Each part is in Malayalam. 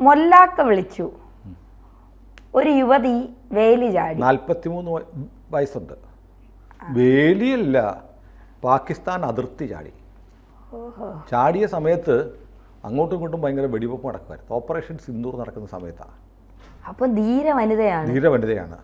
മൊല്ലാക്ക വിളിച്ചു. ഒരു യുവതി വേലി ചാടി. നാൽപ്പത്തിമൂന്ന് വയ- വയസ്സുണ്ട്. വേലിയല്ല പാകിസ്ഥാൻ അതിർത്തി ചാടി. ചാടിയ സമയത്ത് അങ്ങോട്ടും ഇങ്ങോട്ടും ഭയങ്കര വെടിവെപ്പ് നടക്കുമായിരുന്നു. ഓപ്പറേഷൻ സിന്ദൂർ നടക്കുന്ന സമയത്താണ് അപ്പം ധീര വനിതയാണ്. ധീര വനിതയാണ്.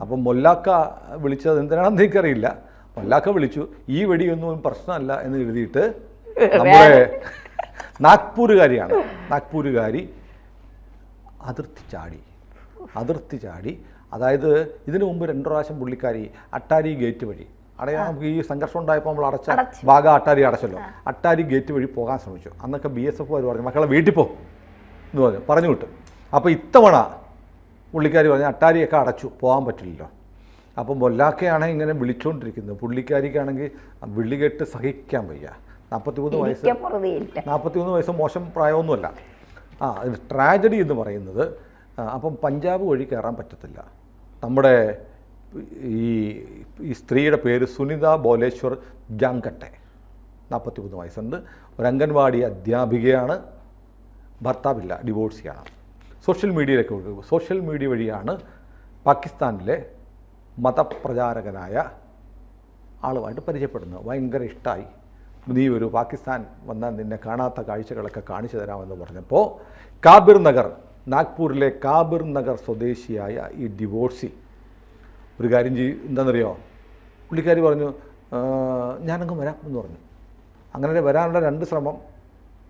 അപ്പം മൊല്ലാക്ക വിളിച്ചത് എന്തിനാണെന്ന് എനിക്കറിയില്ല. മൊല്ലാക്ക വിളിച്ചു ഈ വെടിയൊന്നും പ്രശ്നമല്ല എന്ന് എഴുതിയിട്ട് നമ്മുടെ നാഗ്പൂരുകാരിയാണ്. നാഗ്പൂരുകാരി അതിർത്തി ചാടി. അതിർത്തി ചാടി. അതായത് ഇതിനു മുമ്പ് രണ്ടു പ്രാവശ്യം പുള്ളിക്കാരി അട്ടാരി ഗേറ്റ് വഴി. അടയാ നമുക്ക് ഈ സംഘർഷം ഉണ്ടായപ്പോൾ നമ്മൾ അടച്ച ഭാഗം അട്ടാരി അടച്ചല്ലോ. അട്ടാരി ഗേറ്റ് വഴി പോകാൻ ശ്രമിച്ചു. അന്നൊക്കെ ബി എസ് എഫ് അവർ പറഞ്ഞു മക്കളെ വീട്ടിൽ പോ. എന്ന് പറഞ്ഞു. പറഞ്ഞു വിട്ടു. അപ്പോൾ ഇത്തവണ പുള്ളിക്കാരി പറഞ്ഞു അട്ടാരിയൊക്കെ അടച്ചു. പോകാൻ പറ്റില്ലല്ലോ. അപ്പോൾ മൊല്ലാക്കയാണ് ഇങ്ങനെ വിളിച്ചുകൊണ്ടിരിക്കുന്നത് പുള്ളിക്കാരിക്കാണെങ്കിൽ വിളികെട്ട് സഹിക്കാൻ വയ്യ. നാൽപ്പത്തിമൂന്ന് വയസ്സ് നാൽപ്പത്തി നാൽപ്പത്തിമൂന്ന് വയസ്സ് മോശം പ്രായമൊന്നുമല്ല. ആ ട്രാജഡി എന്ന് പറയുന്നത് അപ്പം പഞ്ചാബ് വഴി കയറാൻ പറ്റത്തില്ല. നമ്മുടെ ഈ ഈ സ്ത്രീയുടെ പേര് സുനിത ബോലേശ്വർ ജാങ്കട്ടെ നാൽപ്പത്തി മൂന്ന് വയസ്സുണ്ട്. ഒരു അംഗൻവാടി അധ്യാപികയാണ്. ഭർത്താവില്ല ഡിവോഴ്സിയാണ്. സോഷ്യൽ മീഡിയയിലേക്ക് സോഷ്യൽ മീഡിയ വഴിയാണ് പാകിസ്ഥാനിലെ മതപ്രചാരകനായ ആളുമായിട്ട് പരിചയപ്പെടുന്നത്. ഭയങ്കര ഇഷ്ടമായി നീ ഒരു പാകിസ്ഥാൻ വന്നാൽ നിന്നെ കാണാത്ത കാഴ്ചകളൊക്കെ കാണിച്ചു തരാമെന്ന് പറഞ്ഞപ്പോൾ കാബിർ നഗർ നാഗ്പൂരിലെ കാബിർ നഗർ സ്വദേശിയായ ഈ ഡിവോഴ്സി ഒരു കാര്യം ചെയ്യും എന്താണെന്നറിയോ? പുള്ളിക്കാരി പറഞ്ഞു ഞാനങ്ങ് വരാം എന്ന് പറഞ്ഞു. അങ്ങനെ വരാനുള്ള രണ്ട് ശ്രമം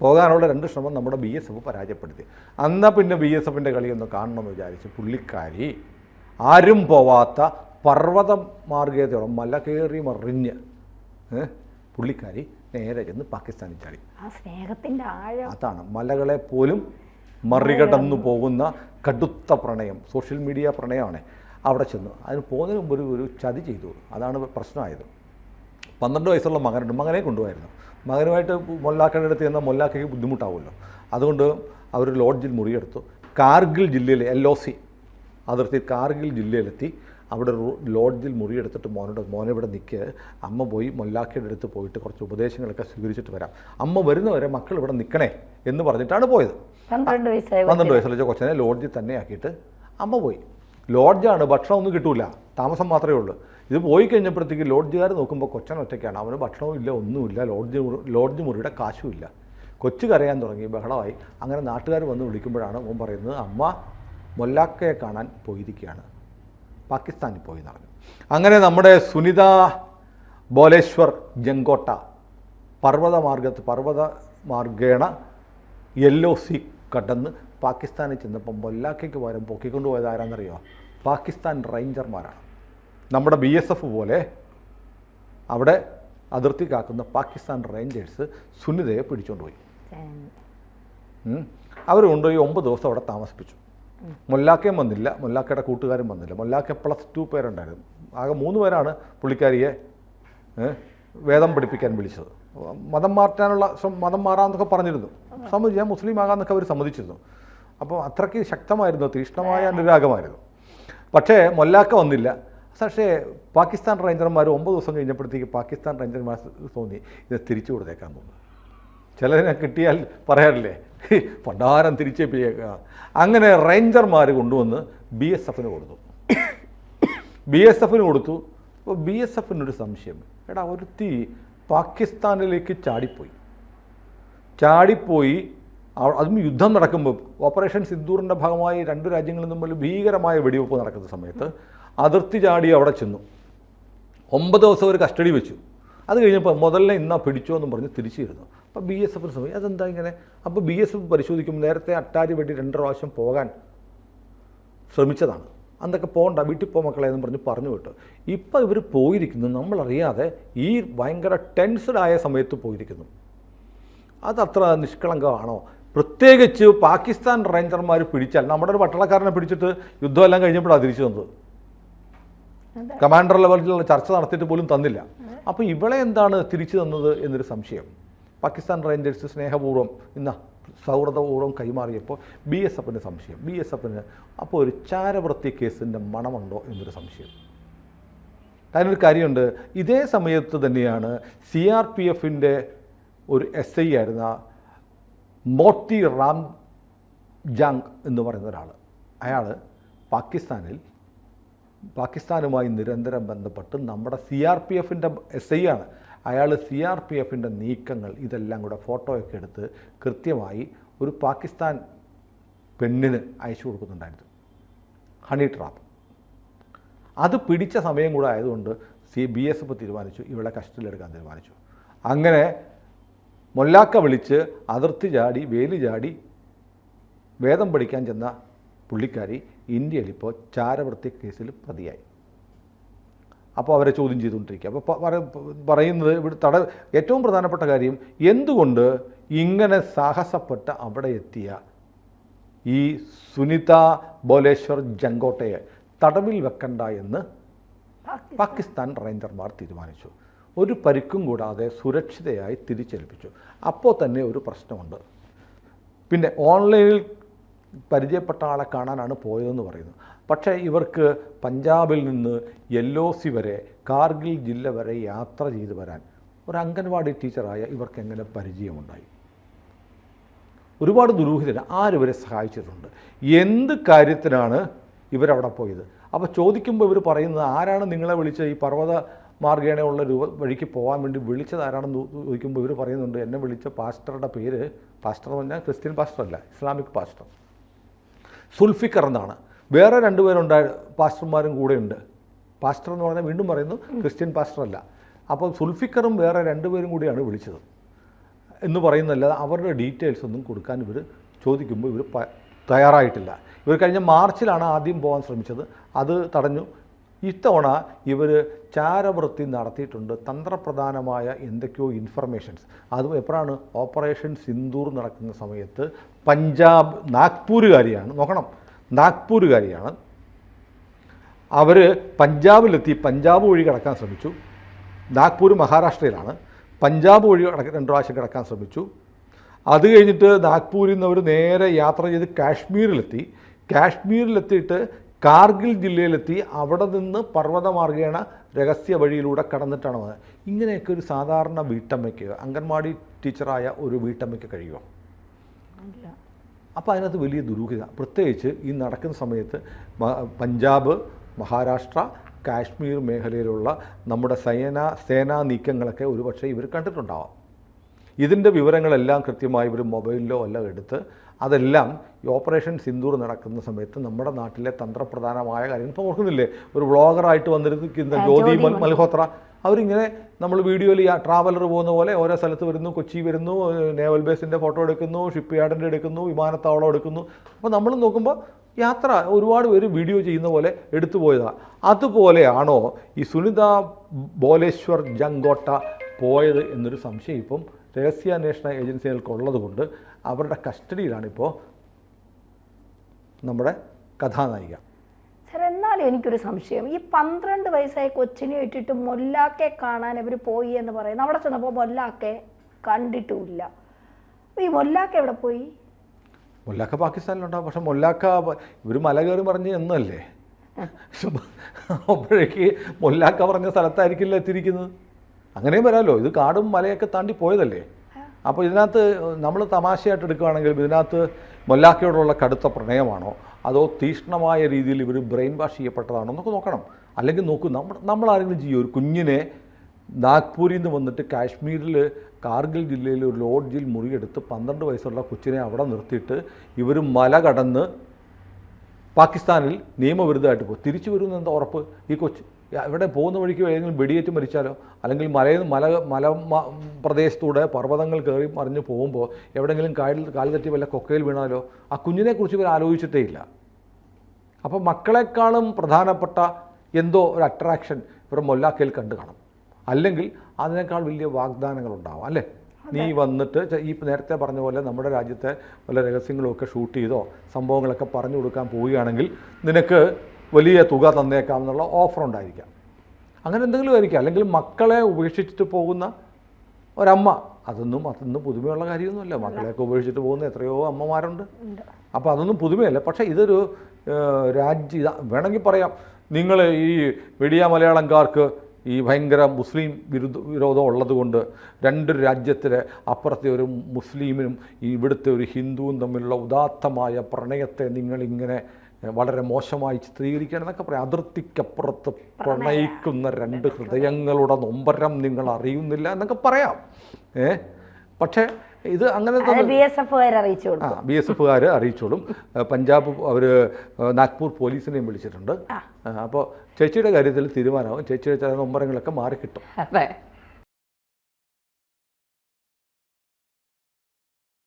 പോകാനുള്ള രണ്ട് ശ്രമം നമ്മുടെ ബി എസ് എഫ് പരാജയപ്പെടുത്തി. അന്നാ പിന്നെ ബി എസ് എഫിന്റെ കളിയൊന്ന് കാണണമെന്ന് വിചാരിച്ച് പുള്ളിക്കാരി ആരും പോവാത്ത പർവത മാർഗേതയോളം മല കയറി മറിഞ്ഞ് പുള്ളിക്കാരി നേരെ ചെന്ന് പാകിസ്ഥാനിൽ ചാടി. ആ സ്നേഹത്തിന്റെ ആഴം. അതാണ് മലകളെ പോലും മറികടന്നു പോകുന്ന കടുത്ത പ്രണയം. സോഷ്യൽ മീഡിയ പ്രണയമാണ് അവിടെ ചെന്നു. അതിന് പോകുന്നതിന് മുമ്പ് ഒരു ഒരു ചതി ചെയ്തു. അതാണ് പ്രശ്നമായത്. പന്ത്രണ്ട് വയസ്സുള്ള മകനുണ്ട്. മകനെ കൊണ്ടുപോയിരുന്നു മകനുമായിട്ട് മൊല്ലാക്കയുടെ അടുത്ത് ചെന്നാൽ മൊല്ലാക്കയ്ക്ക് ബുദ്ധിമുട്ടാവുമല്ലോ. അതുകൊണ്ട് അവർ ലോഡ്ജിൽ മുറിയെടുത്തു. കാർഗിൽ ജില്ലയിൽ എൽ ഒ സി. അതിർത്തി കാർഗിൽ ജില്ലയിലെത്തി. അവിടെ ലോഡ്ജിൽ മുറിയെടുത്തിട്ട് മോനോട് മോനെ ഇവിടെ നിൽക്കുക അമ്മ പോയി മൊല്ലാക്കയുടെ അടുത്ത് പോയിട്ട് കുറച്ച് ഉപദേശങ്ങളൊക്കെ സ്വീകരിച്ചിട്ട് വരാം. അമ്മ വരുന്നവരെ മക്കൾ ഇവിടെ നിൽക്കണേ എന്ന് പറഞ്ഞിട്ടാണ് പോയത്. പന്ത്രണ്ട് വയസ്സായി പന്ത്രണ്ട് വയസ്സുള്ള കൊച്ചിനെ ലോഡ്ജിൽ തന്നെ ആക്കിയിട്ട് അമ്മ പോയി. ലോഡ്ജാണ് ഭക്ഷണം ഒന്നും കിട്ടൂല. താമസം മാത്രമേ ഉള്ളൂ. ഇത് പോയി കഴിഞ്ഞപ്പോഴത്തേക്ക് ലോഡ്ജുകാർ നോക്കുമ്പോൾ കൊച്ചൻ ഒറ്റയ്ക്കാണ്. അവന് ഭക്ഷണവും ഇല്ല ഒന്നുമില്ല. ലോഡ്ജ് ലോഡ്ജ് മുറിയുടെ കാശും ഇല്ല. കൊച്ചു കരയാൻ തുടങ്ങി ബഹളമായി. അങ്ങനെ നാട്ടുകാർ വന്ന് വിളിക്കുമ്പോഴാണ് ഓൻ പറയുന്നത് അമ്മ മൊല്ലാക്കയെ കാണാൻ പോയിരിക്കുകയാണ്. പാകിസ്ഥാനിൽ പോയി നടന്നു അങ്ങനെ നമ്മുടെ സുനിത ബോലേശ്വർ ജങ്കോട്ട പർവത മാർഗത്ത് പർവത മാർഗേണ യെല്ലോ സി കടന്ന് പാകിസ്ഥാനിൽ ചെന്നപ്പം മൊല്ലാക്കയ്ക്ക് പകരം പൊക്കിക്കൊണ്ട് പോയത് ആരാന്നറിയോ? പാകിസ്ഥാൻ റേഞ്ചർമാരാണ്. നമ്മുടെ ബി എസ് എഫ് പോലെ അവിടെ അതിർത്തി കാക്കുന്ന പാകിസ്ഥാൻ റേഞ്ചേഴ്സ് സുനിതയെ പിടിച്ചുകൊണ്ടുപോയി ഉം. അവർ കൊണ്ടുപോയി ഒമ്പത് ദിവസം അവിടെ താമസിപ്പിച്ചു. മൊല്ലാക്കയും വന്നില്ല. മൊല്ലാക്കയുടെ കൂട്ടുകാരും വന്നില്ല. മൊല്ലാക്ക പ്ലസ് ടു പേരുണ്ടായിരുന്നു. ആകെ മൂന്ന് പേരാണ് പുള്ളിക്കാരിയെ വേദം പഠിപ്പിക്കാൻ വിളിച്ചത്. മതം മാറ്റാനുള്ള മതം മാറാമെന്നൊക്കെ പറഞ്ഞിരുന്നു. സമ്മതിച്ചു. ഞാൻ മുസ്ലിം ആകാമെന്നൊക്കെ അവർ സമ്മതിച്ചിരുന്നു. അപ്പോൾ അത്രയ്ക്ക് ശക്തമായിരുന്നു. തീക്ഷ്ണമായ അനുരാഗമായിരുന്നു. പക്ഷേ മൊല്ലാക്ക വന്നില്ല. പക്ഷേ പാകിസ്ഥാൻ റേഞ്ചർമാർ ഒമ്പത് ദിവസം കഴിഞ്ഞപ്പോഴത്തേക്ക് പാകിസ്ഥാൻ റേഞ്ചർമാർ തോന്നി ഇത് തിരിച്ചു കൊടുത്തേക്കാൻ തോന്നുന്നു ചിലതിനെ കിട്ടിയാൽ പറയാറില്ലേ? പണ്ടാരം തിരിച്ചേപ്പിയേക്കുക അങ്ങനെ റേഞ്ചർമാർ കൊണ്ടുവന്ന് ബി എസ് എഫിന് കൊടുത്തു. ബി എസ് എഫിന് കൊടുത്തു. അപ്പോൾ ബി എസ് എഫിനൊരു സംശയം. എടാ ഒരുത്തി പാകിസ്ഥാനിലേക്ക് ചാടിപ്പോയി. ചാടിപ്പോയി അതും യുദ്ധം നടക്കുമ്പോൾ ഓപ്പറേഷൻ സിന്ദൂറിന്റെ ഭാഗമായി രണ്ട് രാജ്യങ്ങളും തമ്മിൽ ഭീകരമായ വെടിവെപ്പ് നടക്കുന്ന സമയത്ത് അതിർത്തി ചാടി അവിടെ ചെന്നു. ഒമ്പത് ദിവസം ഒരു കസ്റ്റഡി വെച്ചു. അത് കഴിഞ്ഞപ്പോൾ മുതലിനെ ഇന്നാ പിടിച്ചോ എന്നും പറഞ്ഞ് തിരിച്ചിരുന്നു. അപ്പോൾ ബി എസ് എഫിന് സമയം. അതെന്താ ഇങ്ങനെ? അപ്പോൾ ബി എസ് എഫ് പരിശോധിക്കും നേരത്തെ അട്ടാരി വെടി രണ്ടര പ്രാവശ്യം പോകാൻ ശ്രമിച്ചതാണ്. അന്നൊക്കെ പോകണ്ട വീട്ടിൽ പോ മക്കളെ എന്ന് പറഞ്ഞ് പറഞ്ഞു വിട്ടു. ഇപ്പോൾ ഇവർ പോയിരിക്കുന്നു. നമ്മളറിയാതെ ഈ ഭയങ്കര ടെൻസ്ഡ് ആയ സമയത്ത് പോയിരിക്കുന്നു. അതത്ര നിഷ്കളങ്കമാണോ? പ്രത്യേകിച്ച് പാകിസ്ഥാൻ റേഞ്ചർമാർ പിടിച്ചാൽ നമ്മുടെ ഒരു പട്ടാളക്കാരനെ പിടിച്ചിട്ട് യുദ്ധമെല്ലാം കഴിഞ്ഞപ്പോഴാണ് തിരിച്ചു തന്നത്. കമാൻഡർ ലെവലിലുള്ള ചർച്ച നടത്തിയിട്ട് പോലും തന്നില്ല. അപ്പോൾ ഇവളെ എന്താണ് തിരിച്ചു തന്നത് എന്നൊരു സംശയം. പാകിസ്ഥാൻ റേഞ്ചേഴ്സ് സ്നേഹപൂർവം ഇന്ന് സൗഹൃദപൂർവം കൈമാറിയപ്പോൾ ബി എസ് എഫിന്റെ സംശയം ബി എസ് എഫിന് അപ്പോൾ ഒരു ചാരവൃത്തി കേസിന്റെ മണമുണ്ടോ എന്നൊരു സംശയം. അതിനൊരു കാര്യമുണ്ട് ഇതേ സമയത്ത് തന്നെയാണ് സി ആർ പി എഫിന്റെ ഒരു എസ് ഐ ആയിരുന്ന മോത്തി റാം ജാങ് എന്ന് പറയുന്ന ഒരാൾ. അയാൾ പാകിസ്ഥാനിൽ പാകിസ്ഥാനുമായി നിരന്തരം ബന്ധപ്പെട്ട് നമ്മുടെ സി ആർ പി എഫിന്റെ എസ് ഐ ആണ്. അയാൾ സി ആർ പി എഫിന്റെ നീക്കങ്ങൾ ഇതെല്ലാം കൂടെ ഫോട്ടോയൊക്കെ എടുത്ത് കൃത്യമായി ഒരു പാകിസ്ഥാൻ പെണ്ണിന് അയച്ചു കൊടുക്കുന്നുണ്ടായിരുന്നു. Honey trap. അത് പിടിച്ച സമയം കൂടെ ആയതുകൊണ്ട് സി ബി എസ് എഫ് തീരുമാനിച്ചു ഇവളെ കസ്റ്റഡിയിലെടുക്കാൻ തീരുമാനിച്ചു. അങ്ങനെ മൊല്ലാക്ക വിളിച്ച് അതിർത്തി ചാടി വേലി ചാടി വേദം പഠിക്കാൻ ചെന്ന പുള്ളിക്കാരി ഇന്ത്യയിൽ ഇപ്പോൾ ചാരവൃത്തി കേസിൽ പ്രതിയായി. അപ്പോൾ അവരെ ചോദ്യം ചെയ്തുകൊണ്ടിരിക്കുക. അപ്പോൾ പറയുന്നത് ഇവിടെ തട ഏറ്റവും പ്രധാനപ്പെട്ട കാര്യം എന്തുകൊണ്ട് ഇങ്ങനെ സാഹസപ്പെട്ട് അവിടെ എത്തിയ ഈ സുനിത ബോലേശ്വർ ജങ്കോട്ടയെ തടവിൽ വെക്കണ്ട എന്ന് പാകിസ്ഥാൻ റേഞ്ചർമാർ തീരുമാനിച്ചു. ഒരു പരിക്കും കൂടാതെ സുരക്ഷിതയായി തിരിച്ചേൽപ്പിച്ചു. അപ്പോൾ തന്നെ ഒരു പ്രശ്നമുണ്ട്. പിന്നെ ഓൺലൈനിൽ പരിചയപ്പെട്ട ആളെ കാണാനാണ് പോയതെന്ന് പറയുന്നു. പക്ഷേ ഇവർക്ക് പഞ്ചാബിൽ നിന്ന് എൽ ഒ സി വരെ കാർഗിൽ ജില്ല വരെ യാത്ര ചെയ്ത് വരാൻ ഒരു അംഗൻവാടി ടീച്ചറായ ഇവർക്ക് എങ്ങനെ പരിചയമുണ്ടായി? ഒരുപാട് ദുരൂഹിതർ ആരിവരെ സഹായിച്ചിട്ടുണ്ട്? എന്ത് കാര്യത്തിനാണ് ഇവരവിടെ പോയത്? അപ്പോൾ ചോദിക്കുമ്പോൾ ഇവർ പറയുന്നത് ആരാണ് നിങ്ങളെ വിളിച്ച ഈ പർവത മാർഗേണയുള്ള രൂപ വഴിക്ക് പോകാൻ വേണ്ടി വിളിച്ചത് ആരാണെന്ന് ചോദിക്കുമ്പോൾ ഇവർ പറയുന്നുണ്ട് എന്നെ വിളിച്ച പാസ്റ്ററുടെ പേര് പാസ്റ്റർ എന്ന് പറഞ്ഞാൽ ക്രിസ്ത്യൻ പാസ്റ്റർ അല്ല ഇസ്ലാമിക് പാസ്റ്റർ. സുൽഫിക്കർ എന്നാണ് വേറെ രണ്ടുപേരുണ്ടായ പാസ്റ്റർമാരും കൂടെയുണ്ട്. പാസ്റ്റർ എന്ന് പറഞ്ഞാൽ വീണ്ടും പറയുന്നു ക്രിസ്ത്യൻ പാസ്റ്റർ അല്ല അപ്പോൾ സുൽഫിക്കറും വേറെ രണ്ടുപേരും കൂടിയാണ് വിളിച്ചത്. എന്ന് പറയുന്നതല്ലാതെ അവരുടെ ഡീറ്റെയിൽസ് ഒന്നും കൊടുക്കാൻ ഇവർ ചോദിക്കുമ്പോൾ ഇവർ തയ്യാറായിട്ടില്ല. ഇവർ കഴിഞ്ഞ മാർച്ചിലാണ് ആദ്യം പോകാൻ ശ്രമിച്ചത്. അത് തടഞ്ഞു. ഇത്തവണ ഇവർ ചാരവൃത്തി നടത്തിയിട്ടുണ്ട്. തന്ത്രപ്രധാനമായ എന്തൊക്കെയോ ഇൻഫർമേഷൻസ് അതും എപ്പോഴാണ്? ഓപ്പറേഷൻ സിന്ദൂർ നടക്കുന്ന സമയത്ത് പഞ്ചാബ് നാഗ്പൂരുകാരിയാണ്. നോക്കണം. നാഗ്പൂരുകാരിയാണ്. അവർ പഞ്ചാബിലെത്തി. പഞ്ചാബ് വഴി കടക്കാൻ ശ്രമിച്ചു. നാഗ്പൂർ മഹാരാഷ്ട്രയിലാണ്. പഞ്ചാബ് വഴി രണ്ട് പ്രാവശ്യം കിടക്കാൻ ശ്രമിച്ചു. അത് കഴിഞ്ഞിട്ട് നാഗ്പൂരിൽ നിന്ന് അവർ നേരെ യാത്ര ചെയ്ത് കാശ്മീരിലെത്തി. കാശ്മീരിലെത്തിയിട്ട് കാർഗിൽ ജില്ലയിലെത്തി അവിടെ നിന്ന് പർവതമാർഗേണ രഹസ്യ വഴിയിലൂടെ കടന്നിട്ടാണ് വന്നത്. ഇങ്ങനെയൊക്കെ ഒരു സാധാരണ വീട്ടമ്മയ്ക്ക് അംഗൻവാടി ടീച്ചറായ ഒരു വീട്ടമ്മയ്ക്ക് കഴിയുമോ. അപ്പോൾ അതിനകത്ത് വലിയ ദുരൂഹത. പ്രത്യേകിച്ച് ഈ നടക്കുന്ന സമയത്ത് പഞ്ചാബ് മഹാരാഷ്ട്ര കാശ്മീർ മേഖലയിലുള്ള നമ്മുടെ സേനാ സേനാ നീക്കങ്ങളൊക്കെ ഒരുപക്ഷെ ഇവർ കണ്ടിട്ടുണ്ടാവാം. ഇതിന്റെ വിവരങ്ങളെല്ലാം കൃത്യമായി ഇവർ മൊബൈലിലോ എല്ലാം എടുത്ത് അതെല്ലാം ഈ ഓപ്പറേഷൻ സിന്ദൂർ നടക്കുന്ന സമയത്ത് നമ്മുടെ നാട്ടിലെ തന്ത്രപ്രധാനമായ കാര്യങ്ങൾ ഇപ്പോൾ ഓർക്കുന്നില്ലേ? ഒരു വ്ളോഗറായിട്ട് വന്നിരിക്കുന്ന ജ്യോതി ജ്യോതി മൽ- മൽഹോത്ര. അവരിങ്ങനെ നമ്മൾ വീഡിയോയിൽ ട്രാവലർ പോകുന്ന പോലെ ഓരോ സ്ഥലത്ത് വരുന്നു കൊച്ചി വരുന്നു നേവൽ ബേസിന്റെ ഫോട്ടോ എടുക്കുന്നു ഷിപ്പ് യാർഡിന്റെ എടുക്കുന്നു വിമാനത്താവളം എടുക്കുന്നു. അപ്പോൾ നമ്മൾ നോക്കുമ്പോൾ യാത്ര ഒരുപാട് പേര് വീഡിയോ ചെയ്യുന്ന പോലെ എടുത്തു പോയതാണ് അതുപോലെയാണോ ഈ സുനിത ബോലേശ്വർ ജങ്കോട്ട പോയത് എന്നൊരു സംശയം ഇപ്പം രഹസ്യാന്വേഷണ ഏജൻസികൾക്ക് ഉള്ളതുകൊണ്ട് അവരുടെ കസ്റ്റഡിയിലാണിപ്പോൾ നമ്മുടെ കഥാനായിക. എന്നാൽ എന്നാലും എനിക്കൊരു സംശയം. ഈ പന്ത്രണ്ട് വയസ്സായ കൊച്ചിനെ ഇട്ടിട്ട് മൊല്ലാക്കെ കാണാൻ ഇവർ പോയി എന്ന് പറയുന്നു അവിടെ ചെന്നപ്പോൾ മൊല്ലാക്കെ കണ്ടിട്ടുമില്ല. ഈ മൊല്ലാക്ക എവിടെ പോയി? മൊല്ലാക്ക പാകിസ്ഥാനിലുണ്ടാവും. പക്ഷെ മൊല്ലാക്ക ഇവർ മല കയറി പറഞ്ഞ് എന്നല്ലേ? അപ്പോഴേക്ക് മൊല്ലാക്ക പറഞ്ഞ സ്ഥലത്തായിരിക്കില്ല എത്തിയിരിക്കുന്നത്? അങ്ങനെയും വരാമല്ലോ ഇത് കാടും മലയൊക്കെ താണ്ടി പോയതല്ലേ? അപ്പോൾ ഇതിനകത്ത് നമ്മൾ തമാശയായിട്ട് എടുക്കുകയാണെങ്കിൽ ഇതിനകത്ത് മൊല്ലാക്കയോടുള്ള കടുത്ത പ്രണയമാണോ? അതോ തീഷ്ണമായ രീതിയിൽ ഇവർ ബ്രെയിൻ വാഷ് ചെയ്യപ്പെട്ടതാണോ എന്നൊക്കെ നോക്കണം. അല്ലെങ്കിൽ നോക്കൂ നമ്മൾ നമ്മൾ ആരെങ്കിലും ചെയ്യും. ഒരു കുഞ്ഞിനെ നാഗ്പൂരിൽ നിന്ന് വന്നിട്ട് കാശ്മീരിൽ കാർഗിൽ ജില്ലയിൽ ഒരു ലോഡ്ജിൽ മുറിയെടുത്ത് പന്ത്രണ്ട് വയസ്സുള്ള കൊച്ചിനെ അവിടെ നിർത്തിയിട്ട് ഇവർ മല കടന്ന് പാകിസ്ഥാനിൽ നിയമവിരുദ്ധമായിട്ട് പോകും തിരിച്ചു വരുമെന്ന് എന്താ ഉറപ്പ്? ഈ കൊച്ച് എവിടെ പോകുന്ന വഴിക്ക് ഏതെങ്കിലും വെടിയേറ്റ് മരിച്ചാലോ? അല്ലെങ്കിൽ മലയിൽ മല മല പ്രദേശത്തൂടെ പർവതങ്ങൾ കയറി മറിഞ്ഞ് പോകുമ്പോൾ എവിടെയെങ്കിലും കാലിൽ കാൽ തെറ്റി വല്ല കൊക്കയിൽ വീണാലോ? ആ കുഞ്ഞിനെക്കുറിച്ച് ഇവർ ആലോചിച്ചിട്ടേ ഇല്ല. അപ്പോൾ മക്കളെക്കാളും പ്രധാനപ്പെട്ട എന്തോ ഒരു അട്രാക്ഷൻ ഇവർ മൊല്ലാക്കയിൽ കണ്ടു കാണും. അല്ലെങ്കിൽ അതിനേക്കാൾ വലിയ വാഗ്ദാനങ്ങൾ ഉണ്ടാവും അല്ലേ? നീ വന്നിട്ട് ഈ നേരത്തെ പറഞ്ഞ പോലെ നമ്മുടെ രാജ്യത്തെ പല രഹസ്യങ്ങളും ഒക്കെ ഷൂട്ട് ചെയ്തോ സംഭവങ്ങളൊക്കെ പറഞ്ഞു കൊടുക്കാൻ പോവുകയാണെങ്കിൽ നിനക്ക് വലിയ തുക തന്നേക്കാം എന്നുള്ള ഓഫർ ഉണ്ടായിരിക്കാം അങ്ങനെ എന്തെങ്കിലും ആയിരിക്കാം. അല്ലെങ്കിൽ മക്കളെ ഉപേക്ഷിച്ചിട്ട് പോകുന്ന ഒരമ്മ. അതൊന്നും അതൊന്നും പുതുമയുള്ള കാര്യമൊന്നുമല്ല. മക്കളെയൊക്കെ ഉപേക്ഷിച്ചിട്ട് പോകുന്ന എത്രയോ അമ്മമാരുണ്ട്. അപ്പോൾ അതൊന്നും പുതുമയല്ല. പക്ഷേ ഇതൊരു രാജ്യ വേണമെങ്കിൽ പറയാം. നിങ്ങൾ ഈ മീഡിയ മലയാളംകാർക്ക് ഈ ഭയങ്കര മുസ്ലിം വിരുദ്ധ വിരോധം ഉള്ളതുകൊണ്ട് രണ്ട് രാജ്യത്തിലെ അപ്പുറത്തെ ഒരു മുസ്ലിമിനും ഇവിടുത്തെ ഒരു ഹിന്ദുവും തമ്മിലുള്ള ഉദാത്തമായ പ്രണയത്തെ നിങ്ങളിങ്ങനെ വളരെ മോശമായി ചിത്രീകരിക്കണം എന്നൊക്കെ പറയാം. അതിർത്തിക്കപ്പുറത്ത് പ്രണയിക്കുന്ന രണ്ട് ഹൃദയങ്ങളുടെ നൊമ്പരം നിങ്ങൾ അറിയുന്നില്ല എന്നൊക്കെ പറയാം. ഏ പക്ഷേ ഇത് അങ്ങനെ ബി എസ് എഫുകാർ അറിയിച്ചു ആ ബി എസ് എഫുകാർ അറിയിച്ചോളും. പഞ്ചാബ് അവർ നാഗ്പൂർ പോലീസിനെയും വിളിച്ചിട്ടുണ്ട്. അപ്പോൾ ചേച്ചിയുടെ കാര്യത്തിൽ തീരുമാനമാവും. ചേച്ചിയുടെ ചില നൊമ്പരങ്ങളൊക്കെ മാറിക്കിട്ടും. അതെ.